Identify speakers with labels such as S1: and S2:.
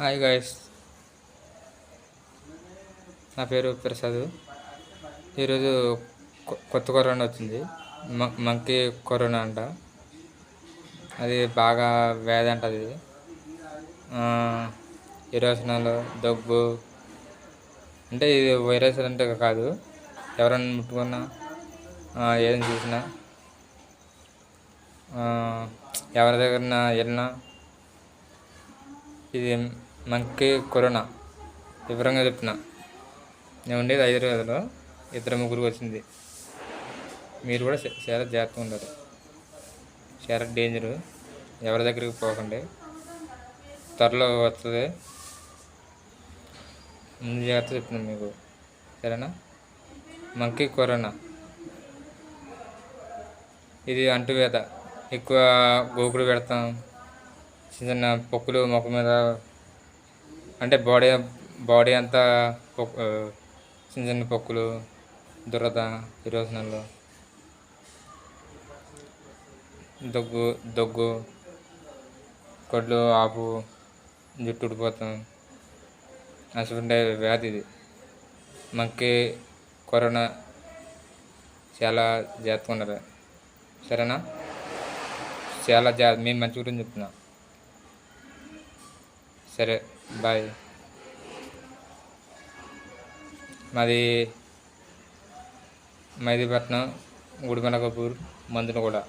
S1: Hi guys నా పేరు ప్రసాద్. ఈరోజు కొ- కొత్త కరోనా వచ్చింది. మ- మంకీ కరోనా అంట. అది బాగా వ్యాధి అంట అది. ఇరోసనాలు దగ్గు. అంటే ఇది వైరస్ అంటే కాదు. ఎవరైనా ముట్టుకున్నా ఏదైనా చూసినా ఎవరి దగ్గర వెళ్ళినా ఇది మంకీ కరోనా. వివరంగా చెప్పిన నేను ఉండేది హైదరాబాద్లో. ఇద్దరు ముగ్గురు వచ్చింది. మీరు కూడా చాలా జాగ్రత్తగా ఉండాలి. చాలా డేంజరు ఎవరి దగ్గరికి పోకండి. త్వరలో వస్తుంది. ముందు జాగ్రత్త చెప్తున్నాను మీకు. సరేనా? Monkey corona. ఇది అంటువ్యాధ. ఎక్కువ గోకుడు పెడతాం. చిన్న చిన్న పొక్కులు మొక్క మీద అంటే బాడీ బాడీ అంతా చిన్న చిన్న పొక్కులు దురద విరోచనాలు దగ్గు దగ్గు కొడ్లు ఆపు జుట్టు ఉడిపోతాం అటువంటి వ్యాధి ఇది. మనకి కరోనా చాలా జాగ్రత్తగా ఉన్నారు సరేనా? చాలా జాగ్రత్త మేము మంచి గురించి చెప్తున్నా. సరే. బాయ్. మాది మైదీపట్నం గుడిమెనకపూర్ మందునగూడ. కూడా